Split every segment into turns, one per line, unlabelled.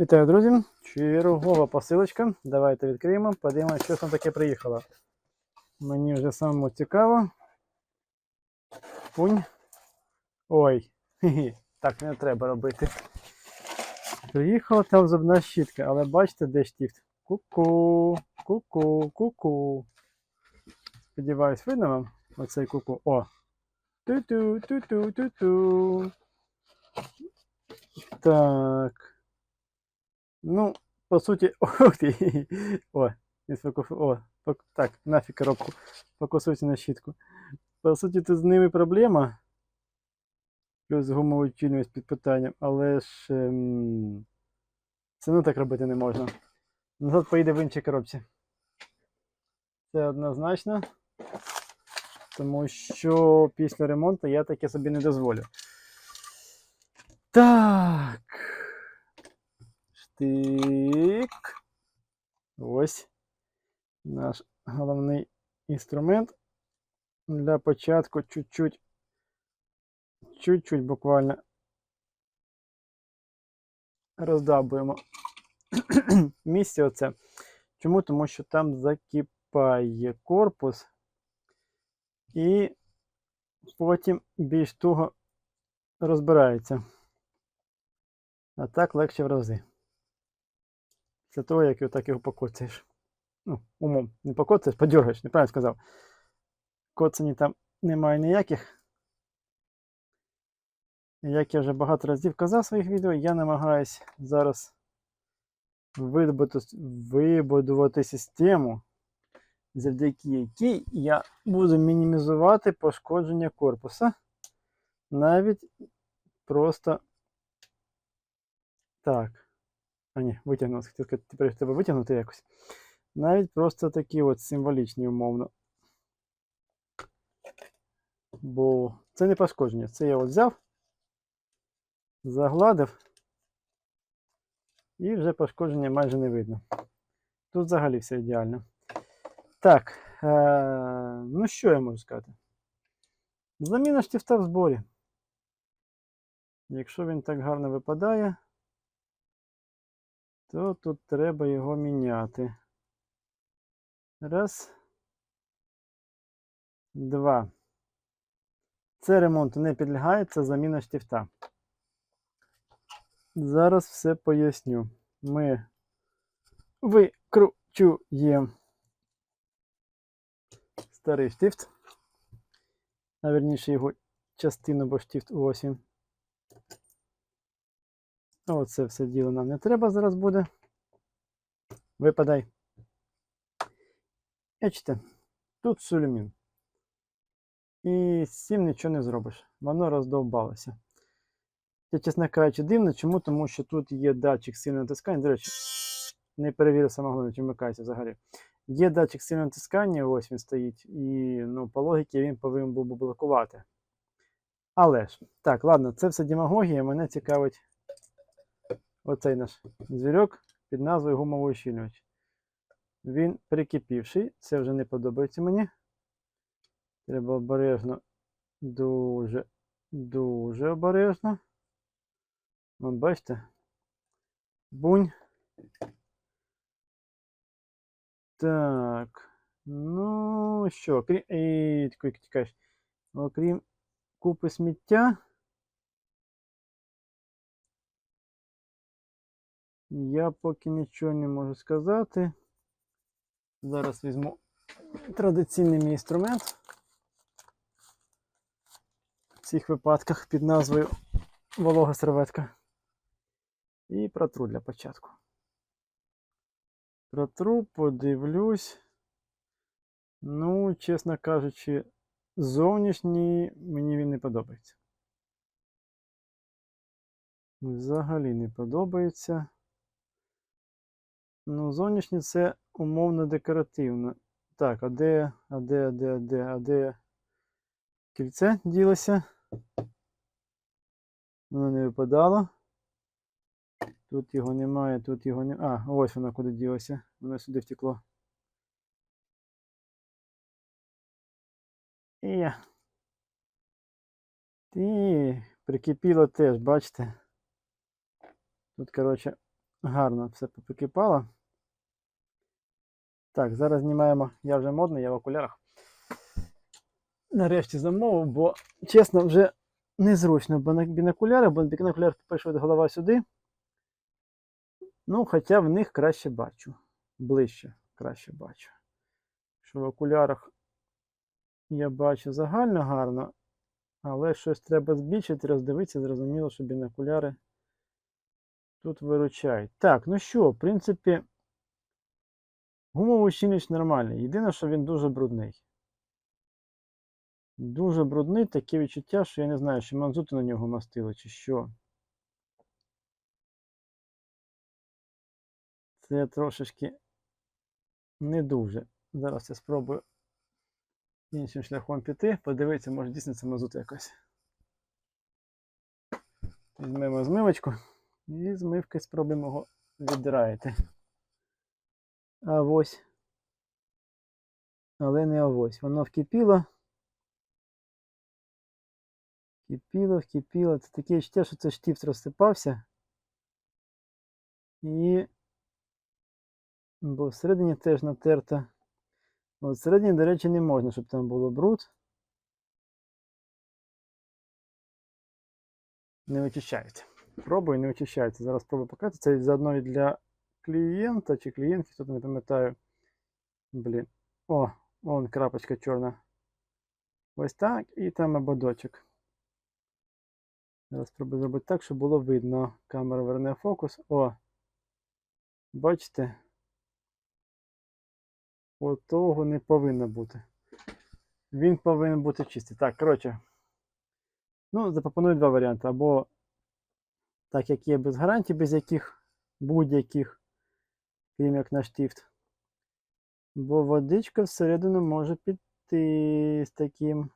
Вітаю, друзі! Чергова посилочка. Давайте відкриємо, подивимося, що там таке приїхало. Мені вже самому цікаво. Пунь. Ой, хі-хі, так не треба робити. Приїхала там зубна щітка, але бачите, де штифт? Ку-ку, ку-ку, ку-ку. Сподіваюсь, видно вам оцей ку-ку. О! Ту-ту, ту-ту, ту-ту. Так. Ну, по суті. О. О, так, нафіг коробку. Фокусуйся на щітку. По суті, тут з ними проблема. Плюс гумову чільність під питанням, але ж ем, все одно так робити не можна. Назад поїде в іншій коробці. Це однозначно. Тому що після ремонту я таке собі не дозволю. Так. Штик. Ось наш головний інструмент. Для початку чуть-чуть, чуть-чуть буквально роздабуємо місце оце. Чому? Тому що там закипає корпус і потім більш туго розбирається. А так легше в рази. Після того, як отак його покоцаєш. Ну, умом. Не покоцаєш, подергаєш, неправильно сказав. Коцані там немає ніяких. Як я вже багато разів казав в своїх відео, я намагаюсь зараз вибудувати систему, завдяки якій я буду мінімізувати пошкодження корпуса. Навіть просто так. А ні. Хотів сказати, тепер треба витягнути якось. Навіть просто такі от символічні, умовно. Бо це не пошкодження. Це я от взяв, загладив, і вже пошкодження майже не видно. Тут взагалі все ідеально. Так, е- ну що я можу сказати? Заміна штифта в зборі. Якщо він так гарно випадає, то тут треба його міняти. Раз. Два. Це ремонту не підлягає, це заміна штифта. Зараз все поясню. Ми викручуємо старий штифт. А верніше його частину, бо штифт ось він. Оце все діло нам не треба зараз буде. Випадай. Бачите, тут сулюмін. І з цим нічого не зробиш. Воно роздовбалося. Я, чесно кажучи, дивно. Чому? Тому що тут є датчик сильного натискання. До речі, не перевірив головне, чи вмикається взагалі. Є датчик сильного натискання, ось він стоїть, і ну, по логіці він повинен був би блокувати. Але ж, так, ладно, це все демагогія. Мене цікавить оцей наш звірок під назвою гумовий ущільнювач. Він прикипівший, це вже не подобається мені. Треба обережно, дуже, дуже обережно. От бачите? Бунь. Так. Ну що, крім. Ей, такий. Окрім купи сміття. Я поки нічого не можу сказати. Зараз візьму традиційний мій інструмент. В цих випадках під назвою волога серветка. І протру для початку. Протру, подивлюсь. Ну, чесно кажучи, зовнішній мені він не подобається. Взагалі не подобається. Ну, зовнішнє це умовно декоративно. Так, а де, а де, а де, а де, а де кільце ділося? Воно не випадало. Тут його немає, тут його немає. А, ось воно куди ділося. Воно сюди втекло. І. І прикипіло теж, бачите? Тут, коротше, гарно все поприкипало. Так, зараз знімаємо. Я вже модний, я в окулярах. Нарешті замовив, бо, чесно, вже незручно, бінокуляри, бо на бінокулярах пише голова сюди. Ну, хоча в них краще бачу. Ближче краще бачу. Що в окулярах я бачу загально гарно, але щось треба збільшити, роздивитися, зрозуміло, що бінокуляри тут виручають. Так, ну що, в принципі, гумовий щільність нормальний. Єдине, що він дуже брудний. Дуже брудний, таке відчуття, що я не знаю, чи манзути на нього мастили, чи що. Це трошечки не дуже. Зараз я спробую іншим шляхом піти, подивитися, може дійсно це мазут якось. Візьмемо змивочку і змивки спробуємо його віддраїти. А ось. Але не авось. Воно вкипіло. Вкипіло, вкипіло. Це таке відчуття, що це штифт розсипався. І. Бо всередині теж натерта. От всередині, до речі, не можна, щоб там було бруд. Не вичищається. Пробую, не вичищається. Зараз спробую показати. Це заодно і для клієнта чи клієнтки, тут не пам'ятаю. Блін. О, вон крапочка чорна. Ось так. І там ободочок. Зараз спробую зробити так, щоб було видно. Камера верне фокус. О! Бачите? От того не повинно бути. Він повинен бути чистий. Так, коротше. Ну, запропоную два варіанти. Або так, як є без гарантій, без яких будь-яких, крім як на штифт. Бо водичка всередину може піти з таким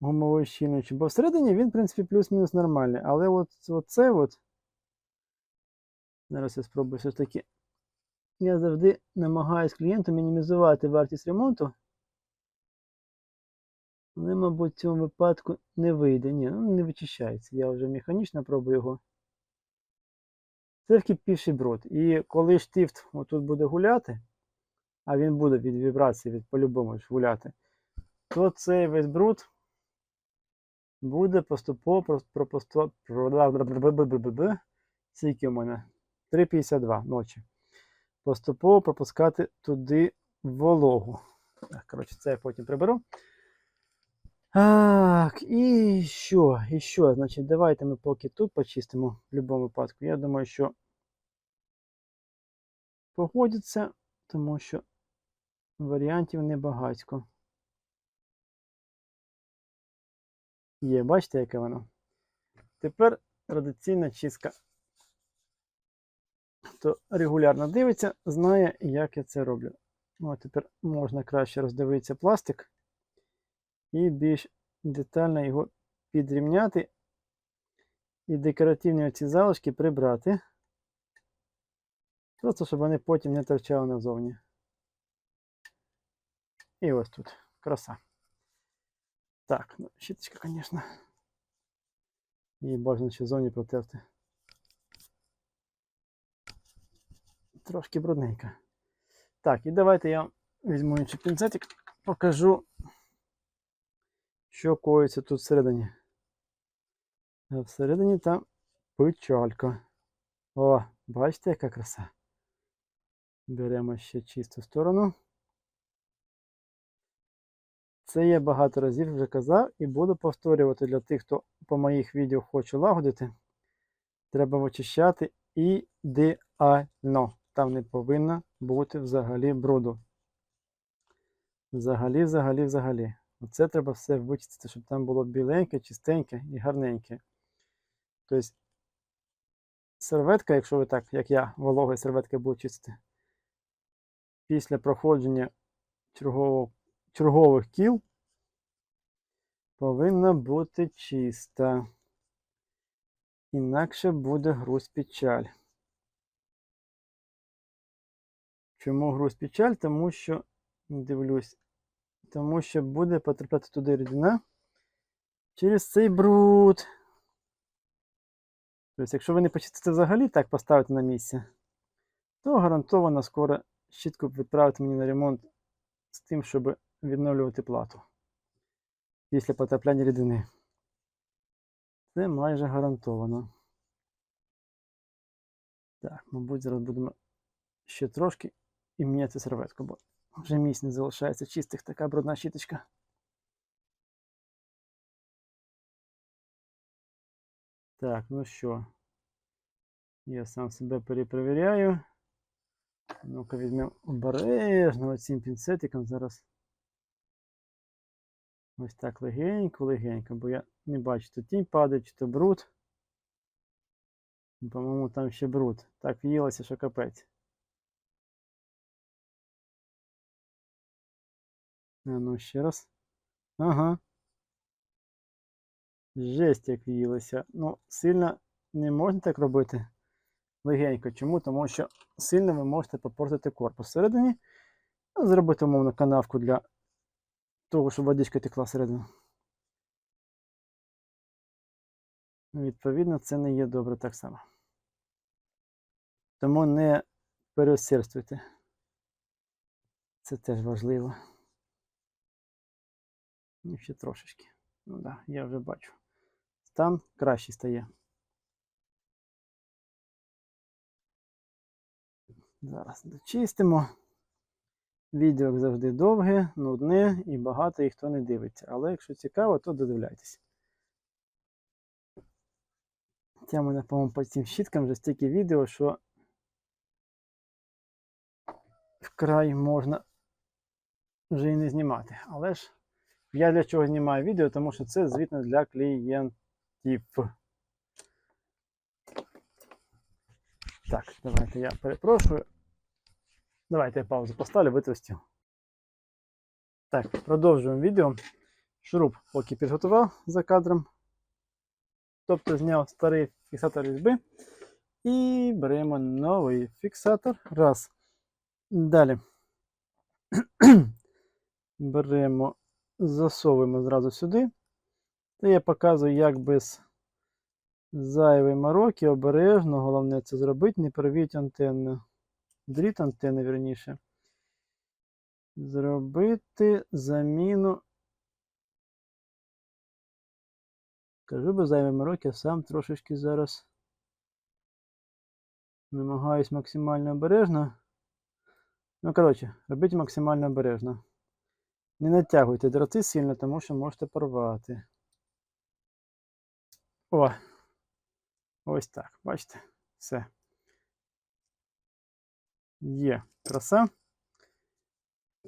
гумовою щільничем. Бо всередині він, в принципі, плюс-мінус нормальний. Але от оце от. Зараз я спробую все ж таки. Я завжди намагаюсь клієнту мінімізувати вартість ремонту. Але, мабуть, в цьому випадку не вийде. Ні, ну не вичищається. Я вже механічно пробую його. Це вкипівший бруд. І коли штифт отут буде гуляти, а він буде від вібрації, від по-любому ж гуляти, то цей весь бруд буде поступово пропустувати. Скільки у мене? 3,52 ночі. Поступово пропускати туди вологу. Так, коротше, це я потім приберу. Так, і що? І що? Значить, давайте ми поки тут почистимо в будь-якому випадку. Я думаю, що погодиться, тому що варіантів небагатько. Є, бачите, яке воно? Тепер традиційна чистка. Хто регулярно дивиться, знає, як я це роблю. О, тепер можна краще роздивитися пластик і більш детально його підрівняти і декоративні оці залишки прибрати. Просто, щоб вони потім не торчали назовні. І ось тут краса. Так, ну, щіточка, звісно. Її бажано ще зовні протерти. Трошки брудненька. Так, і давайте я візьму інший пінцетик, покажу, що коїться тут всередині. А всередині там печалька. О, бачите, яка краса. Беремо ще чисту сторону. Це я багато разів вже казав і буду повторювати для тих, хто по моїх відео хоче лагодити. Треба вичищати ідеально. Там не повинно бути взагалі бруду. Взагалі, взагалі, взагалі. Оце треба все вичистити, щоб там було біленьке, чистеньке і гарненьке. Тобто, серветка, якщо ви так, як я, вологою серветкою буду чистити, після проходження чергового, чергових кіл повинна бути чиста. Інакше буде груз печаль. Чому груз печаль? Тому що, дивлюсь, тому що буде потрапляти туди рідина через цей бруд. Тобто, якщо ви не почистите взагалі так поставите на місце, то гарантовано скоро щітку відправити мені на ремонт з тим, щоб відновлювати плату після потрапляння рідини. Це майже гарантовано. Так, мабуть, зараз будемо ще трошки і міняти серветку, вже місць не залишається чистих, така брудна щіточка. Так, ну що, я сам себе перепровіряю. Ну-ка візьмемо обережно цим пінцетиком зараз. Ось так легенько, легенько, бо я не бачу, то тінь падає, чи то бруд. По-моєму, там ще бруд. Так в'їлося, що капець. А ну ще раз. Ага. Жесть, як в'їлося. Ну, сильно не можна так робити. Легенько. Чому? Тому що сильно ви можете попортити корпус всередині. Ну, Зробити, умовно, канавку для того, щоб водичка текла всередину. Відповідно, це не є добре так само. Тому не переусердствуйте. Це теж важливо. Ну, ще трошечки. Ну да, я вже бачу. Стан краще стає. Зараз дочистимо. Відео завжди довге, нудне і багато їх хто не дивиться. Але якщо цікаво, то додивляйтесь. В мене, по-моєму, по цим щіткам вже стільки відео, що вкрай можна вже і не знімати. Але ж я для чого знімаю відео, тому що це звітно для клієнтів. Так, давайте я перепрошую. Давайте я паузу поставлю, витру стіл. Так, продовжуємо відео. Шуруп поки підготував за кадром. Тобто зняв старий фіксатор різьби. І беремо новий фіксатор. Раз. Далі. беремо, засовуємо зразу сюди. Та я показую, як без зайвої мороки, обережно, головне це зробити, не порвіть антенну. Дріт антенни, верніше. Зробити заміну. Кажу без зайвої мороки, сам трошечки зараз намагаюсь максимально обережно. Ну, коротше, робіть максимально обережно. Не натягуйте дроти сильно, тому що можете порвати. О! Ось так, бачите? Все. Є краса.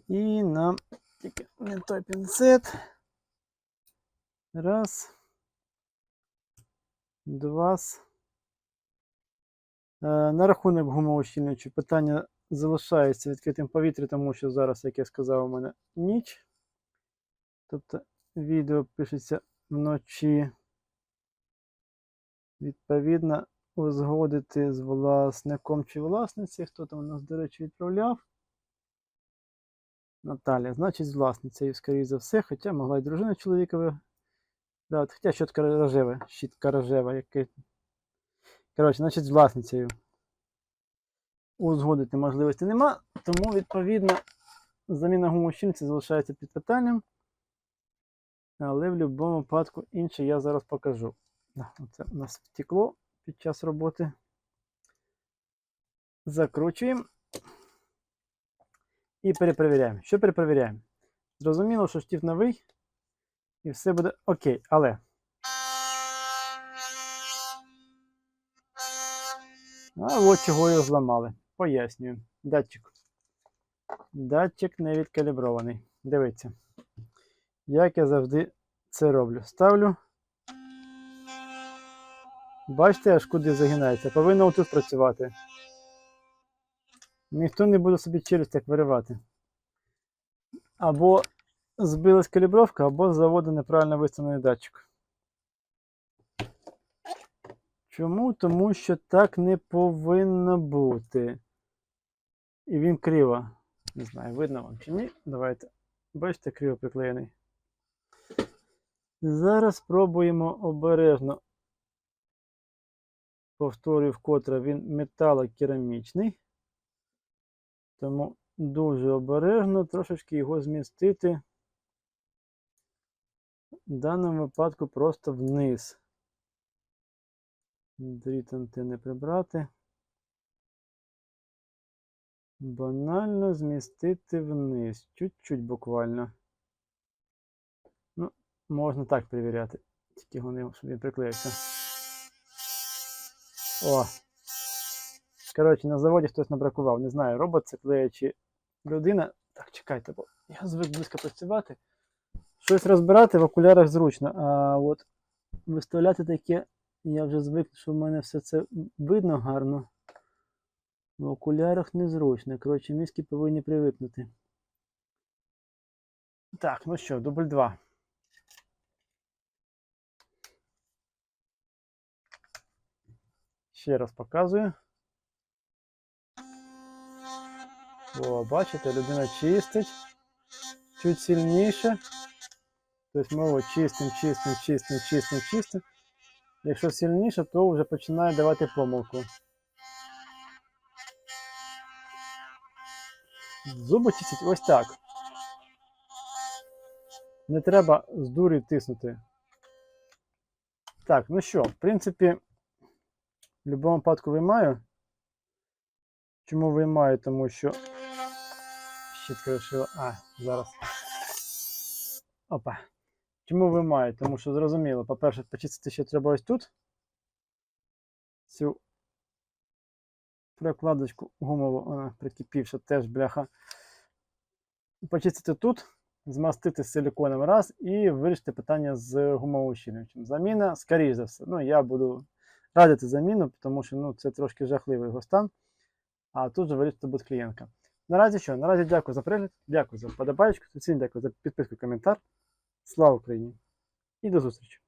І нам тільки не той пінцет. Раз. Два. Е, на рахунок гумоущільничу питання залишається відкритим повітря, тому що зараз, як я сказав, у мене ніч. Тобто відео пишеться вночі. Відповідно, узгодити з власником чи власниці, хто там у нас, до речі, відправляв. Наталя, значить, з власницею, скоріше за все, хоча могла й дружина чоловікові. Да, хоча щотка рожева, щітка рожева, який. Коротше, значить, з власницею. Узгодити можливості нема, тому, відповідно, заміна гумощинці залишається під питанням. Але в будь-якому випадку інше я зараз покажу. Це у нас втекло під час роботи. Закручуємо і перепровіряємо. Що перепровіряємо? Зрозуміло, що штифт новий, і все буде окей, але. А от чого його зламали. Пояснюю. Датчик. Датчик не відкалібрований. Дивіться. Як я завжди це роблю. Ставлю. Бачите, аж куди загинається. Повинно отут працювати. Ніхто не буде собі челюсть так виривати. Або збилась калібровка, або з заводу неправильно виставлений датчик. Чому? Тому що так не повинно бути. І він криво. Не знаю, видно вам чи ні. Давайте. Бачите, криво приклеєний. Зараз спробуємо обережно Повторюю вкотре, він металокерамічний. Тому дуже обережно трошечки його змістити. В даному випадку просто вниз. Дріт антени прибрати. Банально змістити вниз. Чуть-чуть буквально. Ну, можна так перевіряти. Тільки вони, щоб він приклеївся. О! Коротше, на заводі хтось набракував. Не знаю, робот це клеє чи людина. Так, чекайте, бо я звик близько працювати. Щось розбирати в окулярах зручно, а от виставляти таке, я вже звик, що в мене все це видно гарно. В окулярах незручно. Коротше, мізки повинні привикнути. Так, ну що, дубль 2. Ще раз показую. О, бачите, людина чистить. Чуть сильніше. Тобто ми його чистим, чистим, чистим, чистим, чистим. Якщо сильніше, то вже починає давати помилку. Зуби чистять ось так. Не треба з дурі тиснути. Так, ну що, в принципі, в будь-якому випадку виймаю. Чому виймаю? Тому що щітка вирішила. А, зараз. Опа. Чому виймаю? Тому що зрозуміло, по-перше, почистити ще треба ось тут. Цю прокладочку гумову, вона прикипівша, теж бляха. Почистити тут, змастити силиконом раз і вирішити питання з гумовим ущільнювачем. Заміна, скоріш за все. Ну, я буду радити заміну, тому що ну, це трошки жахливий його стан. А тут же вирішити буде клієнтка. Наразі що? Наразі дякую за перегляд, дякую за вподобайку, всім дякую за підписку, коментар. Слава Україні! І до зустрічі!